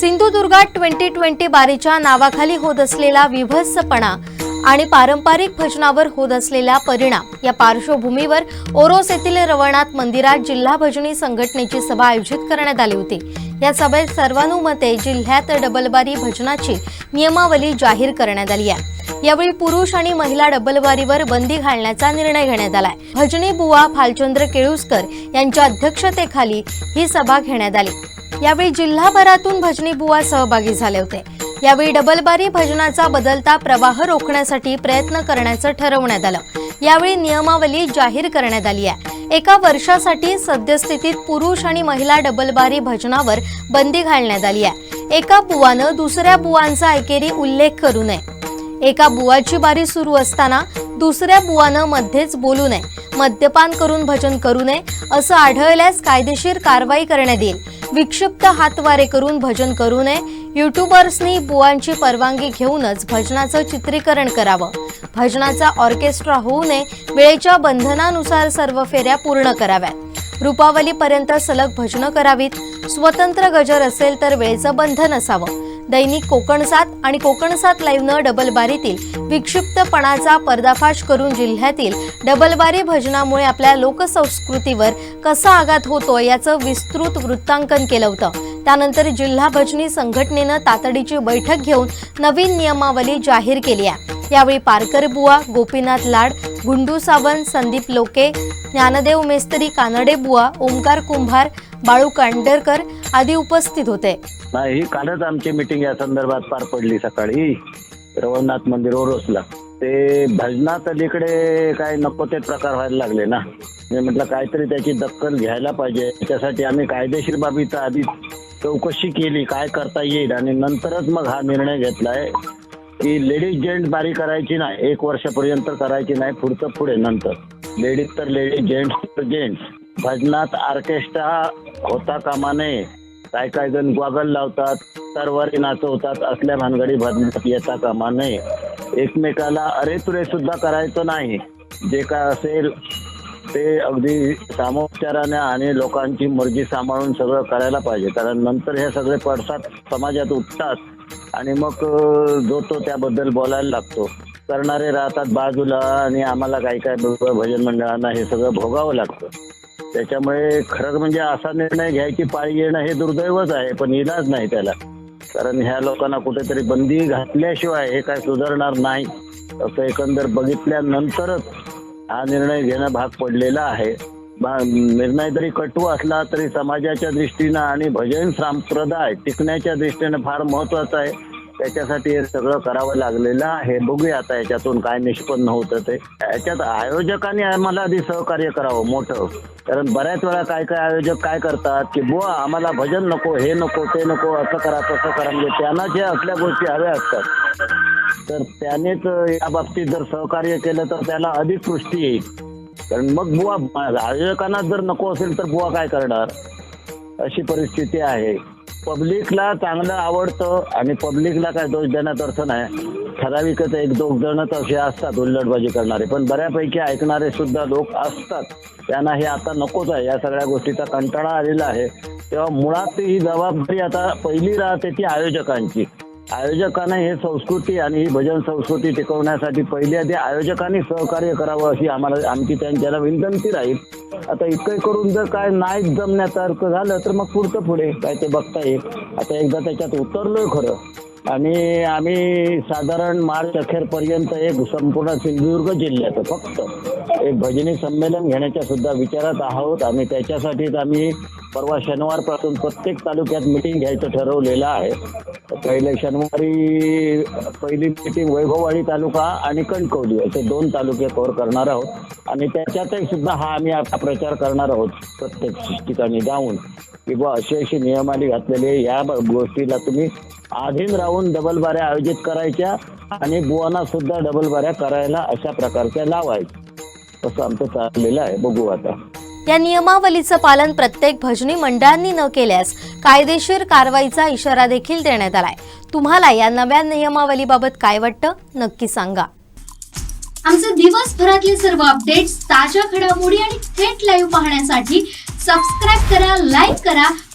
सिंधुदुर्गात twenty twenty बारीच्या नावाखाली होत असलेला विभत्सपणा आणि पारंपरिक भजनावर होत असलेला परिणाम या पार्श्वभूमीवर ओरोस येथील रवळनाथ मंदिरात जिल्हा भजनी संघटनेची सभा आयोजित करण्यात आली होती. या सभेत सर्वानुमते जिल्ह्यात डबलबारी भजनाची नियमावली जाहीर करण्यात आली आहे. यावेळी पुरुष आणि महिला डबलबारीवर बंदी घालण्याचा निर्णय घेण्यात आलाय. भजनी बुवा फालचंद्र केळुसकर यांच्या अध्यक्षतेखाली ही सभा घेण्यात आली. यावेळी जिल्हाभरातून भजनी बुवा सहभागी झाले होते. यावेळी डबलबारी भजनाचा बदलता प्रवाह रोखण्यासाठी प्रयत्न करण्याचं ठरवण्यात आलं. यावेळी नियमावली जाहीर करण्यात आली आहे. एका वर्षासाठी सद्यस्थितीत पुरुष आणि महिला डबलबारी भजनावर बंदी घालण्यात आली आहे. एका बुवानं दुसऱ्या बुवांचा एकेरी उल्लेख करू नये. एका बुवाची बारी सुरू असताना दुसऱ्या बुवानं मध्येच बोलू नये. मद्यपान करून भजन करू नये असं आढळल्यास कायदेशीर कारवाई करण्यात येईल. विक्षिप्त हातवारे करून भजन करू नये. युट्यूबर्सनी बुवांची परवानगी घेऊनच भजनाचं चित्रीकरण करावं. भजनाचा ऑर्केस्ट्रा होऊ नये. वेळेच्या बंधनानुसार सर्व फेऱ्या पूर्ण कराव्यात. रूपावलीपर्यंत सलग भजनं करावीत. स्वतंत्र गजर असेल तर वेळेचं बंधन असावं. दैनिक कोकणसात आणि कोकणसात लाईव्हनं डबलबारीतील विक्षिप्तपणाचा पर्दाफाश करून जिल्ह्यातील डबलबारी भजनामुळे आपल्या लोकसंस्कृतीवर कसा आघात होतो याचं विस्तृत वृत्तांकन केलं होतं. त्यानंतर जिल्हा भजनी संघटनेनं तातडीची बैठक घेऊन नवीन नियमावली जाहीर केली आहे. यावेळी पारकर बुवा गोपीनाथ लाड गुंडू सावंत संदीप लोके ज्ञानदेव मेस्त्री कानडे बुवा ओंकार कुंभार बाळू कांडरकर आदी उपस्थित होते. नाही कालच आमची मीटिंग या संदर्भात पार पडली सकाळी. रवनाथ मंदिर ओरोसला. ते भजनात अलीकडे काय नको ते प्रकार व्हायला लागले ना. मी म्हटलं काहीतरी त्याची दखल घ्यायला पाहिजे. त्यासाठी आम्ही कायदेशीर बाबीचा आधी चौकशी केली काय करता येईल. आणि नंतरच मग हा निर्णय घेतलाय की लेडीज जेंट बारी करायची नाही एक वर्षापर्यंत करायची नाही पुढचं पुढे नंतर. लेडीज तर लेडीज जेंट्स तर जेंट्स भजनात ऑर्केस्ट्रा होता कामा नये काय काय जण ग्वागल लावतात तरवारी नाचवतात असल्या भानगडी भरण्यात येता कामा नये एकमेकाला अरे तुरे सुद्धा करायचं नाही. जे काय असेल ते अगदी सामोपचाराने आणि लोकांची मर्जी सांभाळून सगळं करायला पाहिजे. कारण नंतर हे सगळे पडसाद समाजात उठतात आणि मग जो तो त्याबद्दल बोलायला लागतो. करणारे राहतात बाजूला आणि आम्हाला काही काय भजन मंडळांना हे सगळं भोगावं लागतं. त्याच्यामुळे खरंच म्हणजे असा निर्णय घ्यायची पाळी येणं हे दुर्दैवच आहे पण इलाज नाही त्याला. कारण ह्या लोकांना कुठेतरी बंदी घातल्याशिवाय हे काय सुधारणार नाही. असं एकंदर बघितल्यानंतरच हा निर्णय घेणं भाग पडलेला आहे. निर्णय जरी कटू असला तरी समाजाच्या दृष्टीनं आणि भजन संप्रदाय टिकण्याच्या दृष्टीनं फार महत्वाचं आहे. त्याच्यासाठी हे सगळं करावं लागलेलं आहे. बघूया आता याच्यातून काय निष्पन्न होतं ते. याच्यात आयोजकांनी आम्हाला आधी सहकार्य करावं मोठं. कारण बऱ्याच वेळा काय काय आयोजक काय करतात की बुवा आम्हाला भजन नको हे नको ते नको असं करा तसं करा. म्हणजे त्यांना जे असल्या गोष्टी हव्या असतात. तर त्यानेच या बाबतीत जर सहकार्य केलं तर त्याला अधिक पुष्टी येईल. कारण मग बुवा आयोजकांना जर नको असेल तर बुवा काय करणार? अशी परिस्थिती आहे. पब्लिकला चांगलं आवडतं आणि पब्लिकला काय दोष देण्यात अर्थ नाही. ठराविकच एक दोन जणच असे असतात उल्लडबाजी करणारे. पण बऱ्यापैकी ऐकणारे सुद्धा लोक असतात. त्यांना हे आता नकोच आहे. या सगळ्या गोष्टीचा कंटाळा आलेला आहे. तेव्हा मुळात ही जबाबदारी आता पहिली राहते ती आयोजकांची. आयोजकांना हे संस्कृती आणि ही भजन संस्कृती टिकवण्यासाठी पहिले आधी आयोजकांनी सहकार्य करावं अशी आम्हाला आमची त्यांच्याला विनंती राहील. आता इतकं करून जर काय नाही जमण्यासारखं झालं तर मग पुढचं पुढे काय ते बघता येईल. आता एकदा त्याच्यात उतरलोय खरं. आणि आम्ही साधारण मार्च अखेरपर्यंत एक संपूर्ण सिंधुदुर्ग जिल्ह्याचं फक्त एक भजनी संमेलन घेण्याच्या सुद्धा विचारात आहोत. आणि त्याच्यासाठीच आम्ही परवा शनिवारपासून प्रत्येक तालुक्यात मिटिंग घ्यायचं ठरवलेलं आहे. पहिले शनिवारी पहिली मिटिंग वैभववाडी तालुका आणि कणकवली असे दोन तालुके कव्हर करणार आहोत. आणि त्याच्यातही सुद्धा हा आम्ही आता प्रचार करणार आहोत प्रत्येक ठिकाणी जाऊन. की बुवा अशी अशी नियमावली घातलेली आहे या गोष्टीला तुम्ही अधीन राहून डबल बाऱ्या आयोजित करायच्या आणि बुवांना सुद्धा डबल बाऱ्या करायला अशा प्रकारच्या लावायच्या असं आमचं चाललेलं आहे. बघू आता. या नियमावलीचं पालन प्रत्येक भजनी मंडळांनी न केल्यास कायदेशीर कारवाईचा इशारा देखील देण्यात आलाय. तुम्हाला या नव्या नियमावलीबाबत काय वाटतं नक्की सांगा. आमचे दिवसभरातले सर्व अपडेट्स ताज्या घडामोडी आणि थेट लाईव्ह पाहण्यासाठी सबस्क्राईब करा लाईक करा